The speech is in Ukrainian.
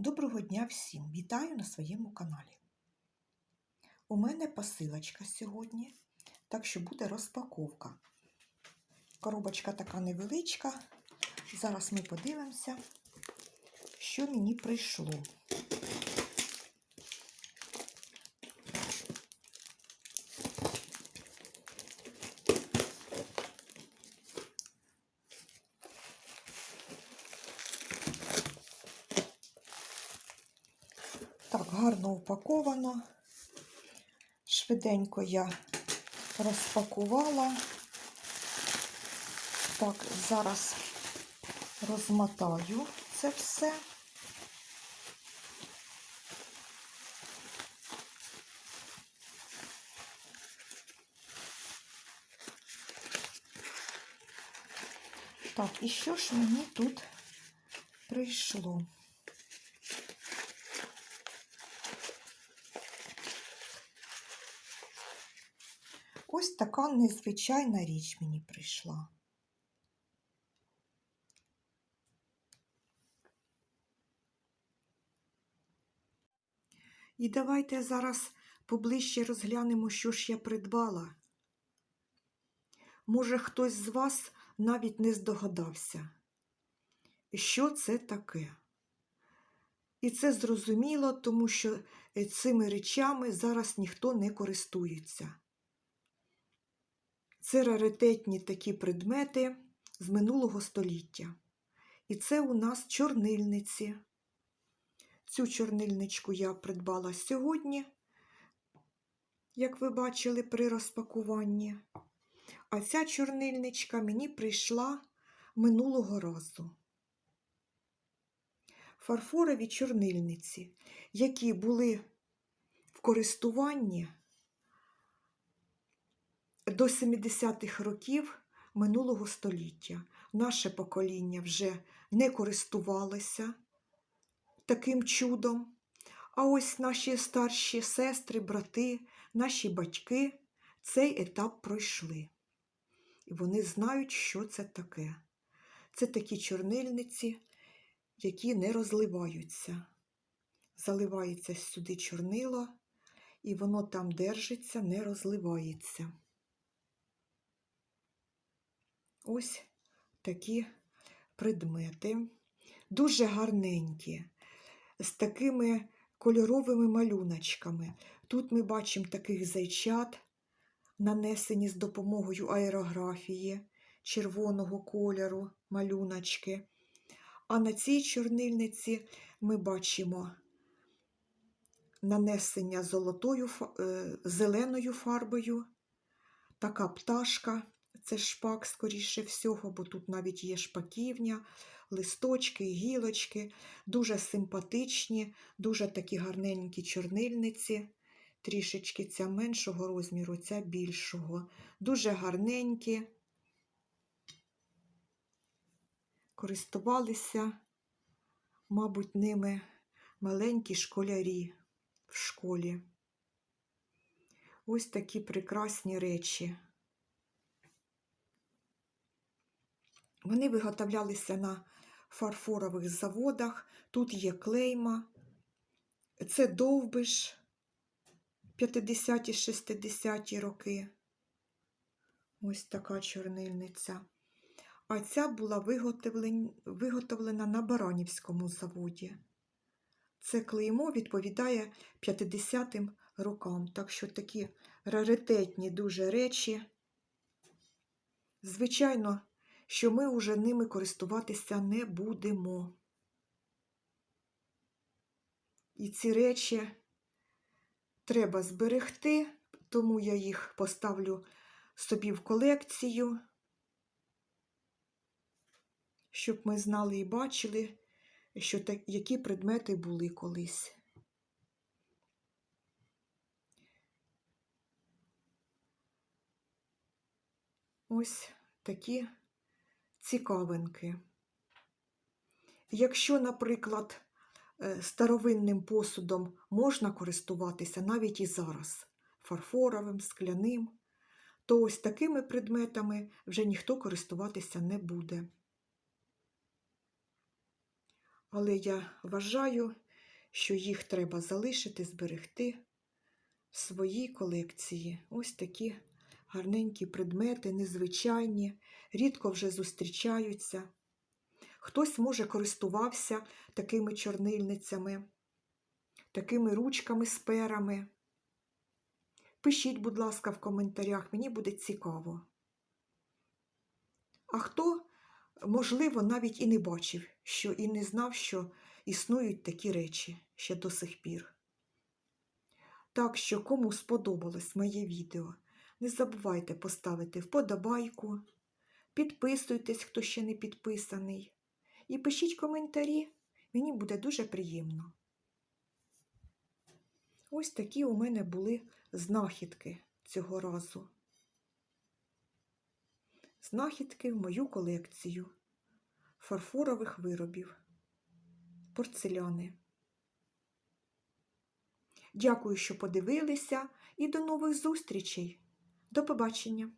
Доброго дня всім! Вітаю на своєму каналі. У мене посилочка сьогодні, так що буде розпаковка. Коробочка така невеличка. Зараз ми подивимося, що мені прийшло. Так, гарно упаковано. Швиденько я розпакувала. Так, зараз розмотаю це все. Так, і що ж мені тут прийшло? Ось така незвичайна річ мені прийшла. І давайте зараз поближче розглянемо, що ж я придбала. Може, хтось з вас навіть не здогадався, що це таке. І це зрозуміло, тому що цими речами зараз ніхто не користується. Це раритетні такі предмети з минулого століття. І це у нас чорнильниці. Цю чорнильничку я придбала сьогодні, як ви бачили при розпакуванні. А ця чорнильничка мені прийшла минулого разу. Фарфорові чорнильниці, які були в користуванні до 70-х років минулого століття. Наше покоління вже не користувалося таким чудом. А ось наші старші сестри, брати, наші батьки цей етап пройшли. І вони знають, що це таке. Це такі чорнильниці, які не розливаються. Заливається сюди чорнило, і воно там держиться, не розливається. Ось такі предмети, дуже гарненькі, з такими кольоровими малюночками. Тут ми бачимо таких зайчат, нанесені з допомогою аерографії червоного кольору малюночки. А на цій чорнильниці ми бачимо нанесення золотою, зеленою фарбою, така пташка. Це шпак, скоріше всього, бо тут навіть є шпаківня, листочки, гілочки, дуже симпатичні, дуже такі гарненькі чорнильниці. Трішечки ця меншого розміру, ця більшого. Дуже гарненькі. Користувалися, мабуть, ними маленькі школярі в школі. Ось такі прекрасні речі. Вони виготовлялися на фарфорових заводах. Тут є клейма, це довбиш 50-60-ті роки. Ось така чорнильниця. А ця була виготовлена на Баранівському заводі. Це клеймо відповідає 50-м рокам. Так що такі раритетні дуже речі. Звичайно, що ми вже ними користуватися не будемо. І ці речі треба зберегти, тому я їх поставлю собі в колекцію, щоб ми знали і бачили, що так, які предмети були колись. Ось такі цікавинки. Якщо, наприклад, старовинним посудом можна користуватися навіть і зараз, фарфоровим, скляним, то ось такими предметами вже ніхто користуватися не буде. Але я вважаю, що їх треба залишити, зберегти в своїй колекції. Ось такі гарненькі предмети, незвичайні, рідко вже зустрічаються. Хтось, може, користувався такими чорнильницями, такими ручками з перами. Пишіть, будь ласка, в коментарях, мені буде цікаво. А хто, можливо, навіть і не бачив, що і не знав, що існують такі речі ще до сих пір. Так що, кому сподобалось моє відео, не забувайте поставити вподобайку, підписуйтесь, хто ще не підписаний, і пишіть коментарі, мені буде дуже приємно. Ось такі у мене були знахідки цього разу. Знахідки в мою колекцію фарфорових виробів, порцеляни. Дякую, що подивилися, і до нових зустрічей. До побачення!